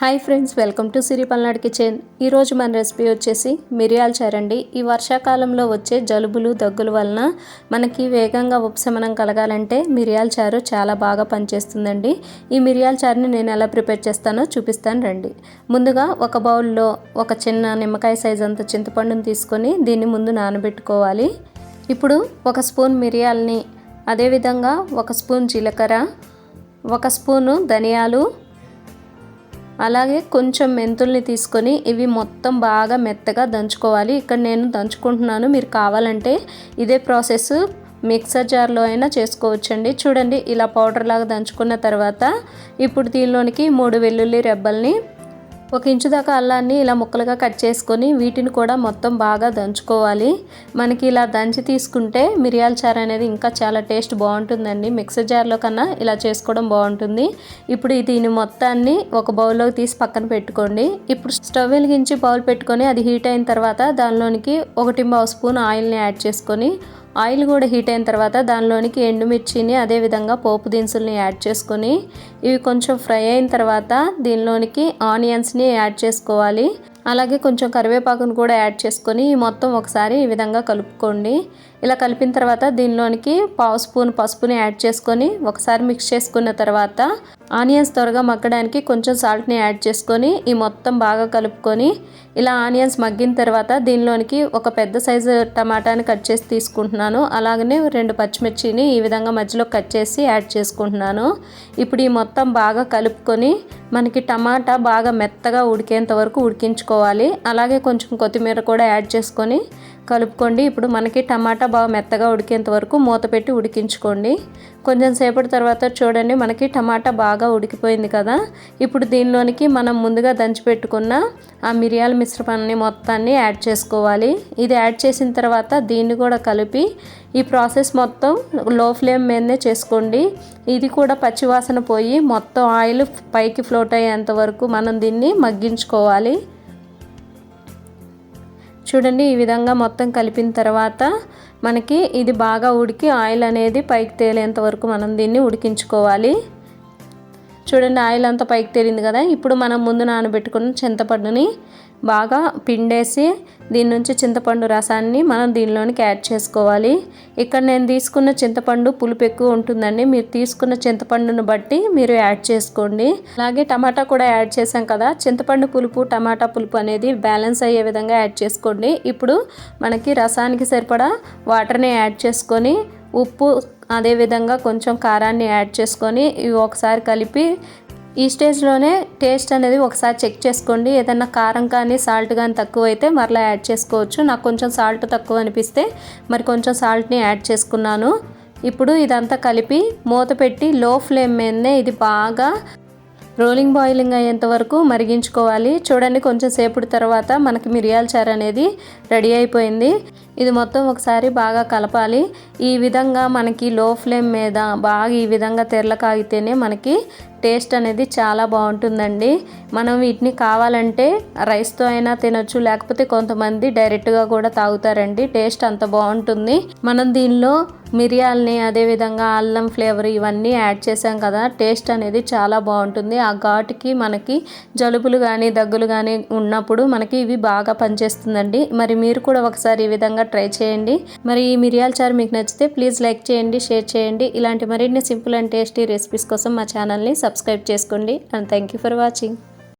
Hi friends welcome to Siri Palnadu kitchen. ఈరోజు మన recipe వచ్చేసి మిరియాల చారండి ఈ వర్షాకాలంలో వచ్చే జలుబులు దగ్గుల వలన మనకి వేగంగా ఉపశమనం కలగాలంటే మిరియాల చారు చాలా బాగా పనిచేస్తుందండి. ఈ మిరియాల చారుని నేను ఎలా ప్రిపేర్ చేస్తానో చూపిస్తాను రండి. ముందుగా ఒక బౌల్లో ఒక చిన్న నిమ్మకాయ సైజ్ అంత చింతపండుని తీసుకొని దీన్ని ముందు నానబెట్టుకోవాలి. ఇప్పుడు ఒక స్పూన్ మిరియాలని అదేవిధంగా ఒక స్పూన్ జీలకర్ర ఒక స్పూను ధనియాలు అలాగే కొంచెం మెంతుల్ని తీసుకొని ఇవి మొత్తం బాగా మెత్తగా దంచుకోవాలి. ఇక్కడ నేను దంచుకుంటున్నాను. మీరు కావాలంటే ఇదే ప్రాసెస్ మిక్సర్ జార్లో అయినా చేసుకోవచ్చండి. చూడండి ఇలా పౌడర్ లాగా దంచుకున్న తర్వాత ఇప్పుడు దీనిలోనికి మూడు వెల్లుల్లి రెబ్బల్ని ఒక ఇంచు దాకా అల్లాన్ని ఇలా ముక్కలుగా కట్ చేసుకొని వీటిని కూడా మొత్తం బాగా దంచుకోవాలి. మనకి ఇలా దంచి తీసుకుంటే మిరియాల చారు అనేది ఇంకా చాలా టేస్ట్ బాగుంటుందండి. మిక్సర్ జార్లో కన్నా ఇలా చేసుకోవడం బాగుంటుంది. ఇప్పుడు దీని మొత్తాన్ని ఒక బౌల్లోకి తీసి పక్కన పెట్టుకోండి. ఇప్పుడు స్టవ్ వెలిగించి బౌల్ పెట్టుకొని అది హీట్ అయిన తర్వాత దానిలోనికి ఒకటి పావు స్పూన్ ఆయిల్ని యాడ్ చేసుకొని ఆయిల్ కూడా హీట్ అయిన తర్వాత దానిలోనికి ఎండుమిర్చిని అదేవిధంగా పోపు దినుసుల్ని యాడ్ చేసుకొని ఇవి కొంచెం ఫ్రై అయిన తర్వాత దీనిలోనికి ఆనియన్స్ని యాడ్ చేసుకోవాలి. అలాగే కొంచెం కరివేపాకును కూడా యాడ్ చేసుకొని మొత్తం ఒకసారి ఈ విధంగా కలుపుకోండి. ఇలా కలిపిన తర్వాత దీనిలోనికి పావు స్పూన్ పసుపుని యాడ్ చేసుకొని ఒకసారి మిక్స్ చేసుకున్న తర్వాత ఆనియన్స్ త్వరగా మగ్గడానికి కొంచెం సాల్ట్ని యాడ్ చేసుకొని ఈ మొత్తం బాగా కలుపుకొని ఇలా ఆనియన్స్ మగ్గిన తర్వాత దీనిలోనికి ఒక పెద్ద సైజు టమాటాని కట్ చేసి తీసుకుంటున్నాను. అలాగనే రెండు పచ్చిమిర్చిని ఈ విధంగా మధ్యలో కట్ చేసి యాడ్ చేసుకుంటున్నాను. ఇప్పుడు ఈ మొత్తం బాగా కలుపుకొని మనకి టమాటా బాగా మెత్తగా ఉడికేంత వరకు ఉడికించుకోవాలి. అలాగే కొంచెం కొత్తిమీర కూడా యాడ్ చేసుకొని కలుపుకోండి. ఇప్పుడు మనకి టమాటా బాగా మెత్తగా ఉడికేంత వరకు మూత పెట్టి ఉడికించుకోండి. కొంచెం సేపటి తర్వాత చూడండి మనకి టమాటా బాగా ఉడికిపోయింది కదా. ఇప్పుడు దీనిలోనికి మనం ముందుగా దంచిపెట్టుకున్న ఆ మిరియాల మిశ్రమాన్ని మొత్తాన్ని యాడ్ చేసుకోవాలి. ఇది యాడ్ చేసిన తర్వాత దీన్ని కూడా కలిపి ఈ ప్రాసెస్ మొత్తం లో ఫ్లేమ్ మీదనే చేసుకోండి. ఇది కూడా పచ్చివాసన పోయి మొత్తం ఆయిల్ పైకి ఫ్లోట్ అయ్యేంత వరకు మనం దీన్ని మగ్గించుకోవాలి. చూడండి ఈ విధంగా మొత్తం కలిపిన తర్వాత మనకి ఇది బాగా ఉడికి ఆయిల్ అనేది పైకి తేలేంత వరకు మనం దీన్ని ఉడికించుకోవాలి. చూడండి ఆయిల్ అంతా పైకి తేలింది కదా. ఇప్పుడు మనం ముందు నానబెట్టుకున్న చింతపండుని బాగా పిండేసి దీని నుంచి చింతపండు రసాన్ని మనం దీనిలోనికి యాడ్ చేసుకోవాలి. ఇక్కడ నేను తీసుకున్న చింతపండు పులుపు ఎక్కువ ఉంటుందండి. మీరు తీసుకున్న చింతపండును బట్టి మీరు యాడ్ చేసుకోండి. అలాగే టమాటా కూడా యాడ్ చేసాం కదా. చింతపండు పులుపు టమాటా పులుపు అనేది బ్యాలెన్స్ అయ్యే విధంగా యాడ్ చేసుకోండి. ఇప్పుడు మనకి రసానికి సరిపడా వాటర్ని యాడ్ చేసుకొని ఉప్పు అదేవిధంగా కొంచెం కారాన్ని యాడ్ చేసుకొని ఇవి ఒకసారి కలిపి ఈ స్టేజ్లోనే టేస్ట్ అనేది ఒకసారి చెక్ చేసుకోండి. ఏదైనా కారం కానీ సాల్ట్ కానీ తక్కువ అయితే మరలా యాడ్ చేసుకోవచ్చు. నాకు కొంచెం సాల్ట్ తక్కువ అనిపిస్తే మరి కొంచెం సాల్ట్ని యాడ్ చేసుకున్నాను. ఇప్పుడు ఇదంతా కలిపి మూత పెట్టి లో ఫ్లేమ్ మీదనే ఇది బాగా రోలింగ్ బాయిలింగ్ అయ్యేంత వరకు మరిగించుకోవాలి. చూడండి కొంచెం సేపటి తర్వాత మనకి మిరియాల చారు అనేది రెడీ అయిపోయింది. ఇది మొత్తం ఒకసారి బాగా కలపాలి. ఈ విధంగా మనకి లో ఫ్లేమ్ మీద బాగా ఈ విధంగా తెరలకాగితేనే మనకి టేస్ట్ అనేది చాలా బాగుంటుందండి. మనం వీటిని కావాలంటే రైస్తో అయినా తినొచ్చు లేకపోతే కొంతమంది డైరెక్ట్గా కూడా తాగుతారండి. టేస్ట్ అంత బాగుంటుంది. మనం దీనిలో మిరియాలని అదేవిధంగా అల్లం ఫ్లేవర్ ఇవన్నీ యాడ్ చేసాం కదా టేస్ట్ అనేది చాలా బాగుంటుంది. ఆ ఘాటుకి మనకి జలుబులు కానీ దగ్గులు కానీ ఉన్నప్పుడు మనకి ఇవి బాగా పనిచేస్తుందండి. మరి మీరు కూడా ఒకసారి ఈ విధంగా ట్రై చేయండి. మరి ఈ మిరియాల చారు మీకు నచ్చితే ప్లీజ్ లైక్ చేయండి షేర్ చేయండి. ఇలాంటి మరిన్ని సింపుల్ అండ్ టేస్టీ రెసిపీస్ కోసం మా ఛానల్ని సబ్స్క్రైబ్ చేసుకోండి and thank you for watching.